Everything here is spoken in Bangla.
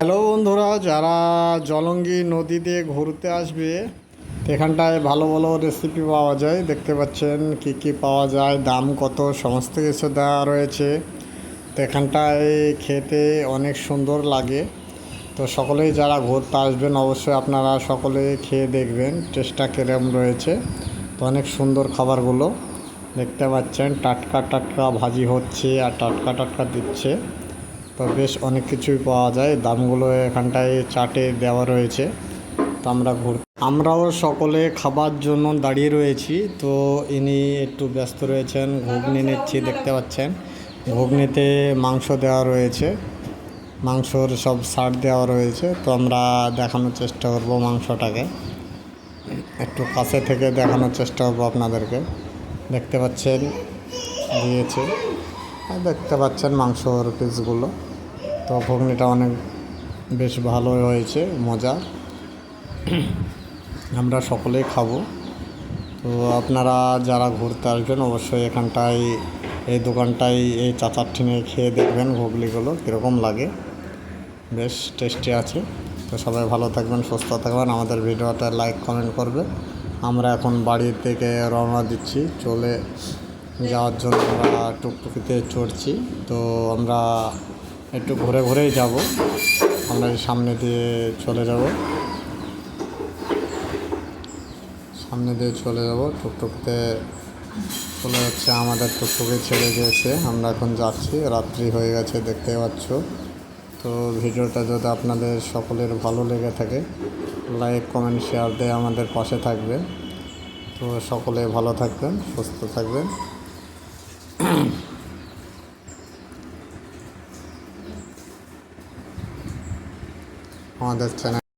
হ্যালো বন্ধুরা, যারা জলঙ্গি নদীতে ঘুরতে আসবে, এখানটায় ভালো ভালো রেসিপি পাওয়া যায়। দেখতে পাচ্ছেন কি কি পাওয়া যায়, দাম কত, সমস্ত কিছু দেওয়া রয়েছে। তো এখানটায় খেতে অনেক সুন্দর লাগে। তো সকলেই যারা ঘুরতে আসবেন, অবশ্যই আপনারা সকলে খেয়ে দেখবেন টেস্টটা কিরম রয়েছে। তো অনেক সুন্দর খাবারগুলো। দেখতে পাচ্ছেন, টাটকা টাটকা ভাজি হচ্ছে আর টাটকা টাটকা দিচ্ছে। তো বেশ অনেক কিছুই পাওয়া যায়। দামগুলো এখানটায় চাটে দেওয়া রয়েছে। তো আমরা ঘুর আমরাও সকলে খাবার জন্য দাঁড়িয়ে রয়েছি। তো ইনি একটু ব্যস্ত রয়েছেন, ঘুগনি নিচ্ছি দেখতে পাচ্ছেন। ঘুগনিতে মাংস দেওয়া রয়েছে। মাংসর সব সার দেওয়া রয়েছে। তো আমরা দেখানোর চেষ্টা করব মাংসটাকে। একটু কাছে থেকে দেখানোর চেষ্টা করব আপনাদেরকে। দেখতে পাচ্ছেন, দিয়েছে। দেখতে পাচ্ছেন মাংসর পিসগুলো তো ঘুগনিটা অনেক বেশ ভালো হয়েছে, মজা। আমরা সকলেই খাব। তো আপনারা যারা ঘুরতে আসবেন, অবশ্যই এখানটায়, এই দোকানটায় এই চাচার ঠিনে খেয়ে দেখবেন ঘুগলিগুলো কীরকম লাগে। বেশ টেস্টি আছে। তো সবাই ভালো থাকবেন, সুস্থ থাকবেন। আমাদের ভিডিওটা লাইক, কমেন্ট করবে। আমরা এখন বাড়ি থেকে রওনা দিচ্ছি, চলে যাওয়ার জন্য আমরা টুকটুকিতে চড়ছি। তো আমরা একটু ঘুরে ঘুরেই যাব। আমরা সামনে দিয়ে চলে যাব। সামনে দিয়ে চলে যাব। টুকটুকিতে চলে যাচ্ছে আমাদের টুকটুকি ছেড়ে গিয়েছে। আমরা এখন যাচ্ছি। রাত্রি হয়ে গেছে, দেখতে পাচ্ছ। তো ভিডিওটা যদি আপনাদের সকলের ভালো লেগে থাকে, লাইক, কমেন্ট, শেয়ার দিয়ে আমাদের পাশে থাকবে তো সকলে ভালো থাকবেন, সুস্থ থাকবেন। আমাদের চ্যানেল